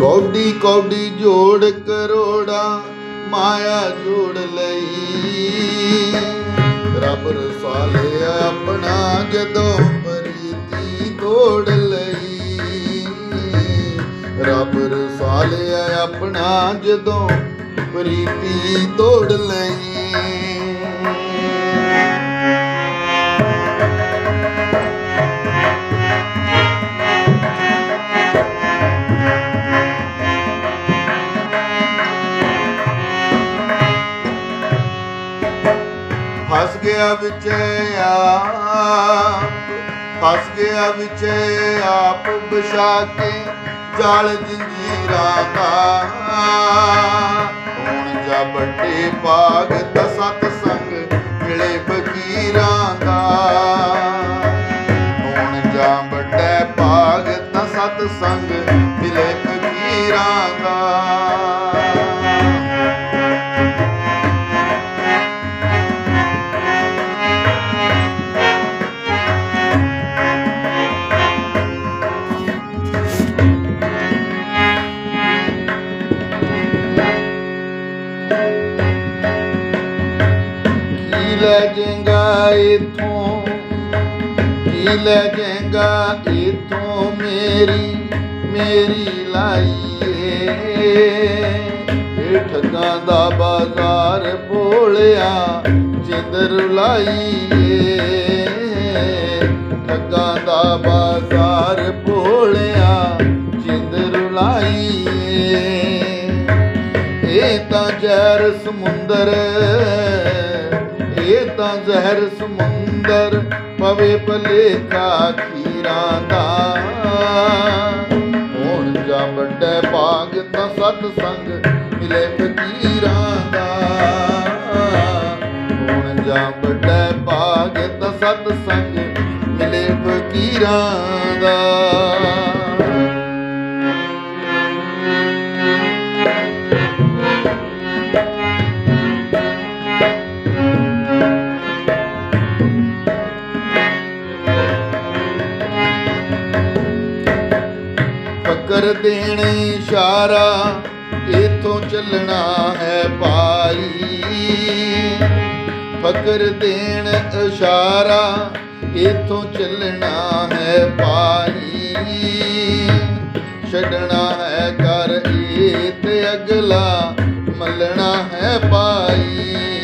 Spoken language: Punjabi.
ਕੌਡੀ ਕੌਡੀ ਜੋੜ ਕਰੋੜਾ, ਮਾਇਆ ਜੋੜ ਲਈ। ਰੱਬ ਰਸਾਲੇ ਆਪਣਾ ਜਦੋਂ ਪ੍ਰੀਤੀ ਤੋੜ ਲਈ। ਰੱਬ ਰਸਾਲੇ ਆਪਣਾ ਜਦੋਂ ਪ੍ਰੀਤੀ ਤੋੜ ਲਈ। ਗਿਆ ਵਿੱਚ ਆਪ, ਫਸ ਗਿਆ ਵਿੱਚ ਆਪ ਵਿਛਾ ਕੇ ਜਾਲ ਜੰਜੀਰਾਂ ਦਾ। ਹੁਣ ਜਾ ਵੱਡੇ ਭਾਗ ਦਾ ਲੈ ਜਾਏਗਾ ਇਥੋਂ, ਕੀ ਲੈ ਜਾਏਗਾ ਇਥੋਂ ਮੇਰੀ ਮੇਰੀ ਲਾਈਏ। ਇਹ ਠੱਗਾਂ ਦਾ ਬਾਜ਼ਾਰ ਭੋਲਿਆ ਜਿੰਦਰ ਲਾਈਏ। ਠੱਗਾਂ ਦਾ ਬਾਜ਼ਾਰ ਭੋਲਿਆ ਜਿੰਦਰ ਲਾਈਏ। ਇਹ ਤਾਂ ਜ਼ਹਿਰ ਸਮੁੰਦਰ ਤਾਂ ਜ਼ਹਿਰ ਸਮੁੰਦਰ ਪਵੇ ਭਲੇਖਾ ਖੀਰਾਂ ਦਾ। ਹੁਣ ਜਾ ਵੱਡੇ ਭਾਗ ਤਾਂ ਸਤ ਸੰਗ ਮਿਲੇ ਫਕੀਰਾਂ ਦਾ। ਹੁਣ ਜਾ ਵੱਡੇ ਭਾਗ ਤਾਂ ਸਤ ਸੰਗ ਮਿਲੇ ਫਕੀਰਾਂ ਦਾ। ਫਕਰ ਦੇਣ ਇਸ਼ਾਰਾ ਇਥੋਂ ਚੱਲਣਾ ਹੈ ਭਾਈ ਫਕਰ ਦੇਣ ਇਸ਼ਾਰਾ, ਇਥੋਂ ਚੱਲਣਾ ਹੈ ਭਾਈ ਛੱਡਣਾ ਹੈ ਕਰ ਇਹ ਤੇ ਅਗਲਾ, ਮੱਲਣਾ ਹੈ ਭਾਈ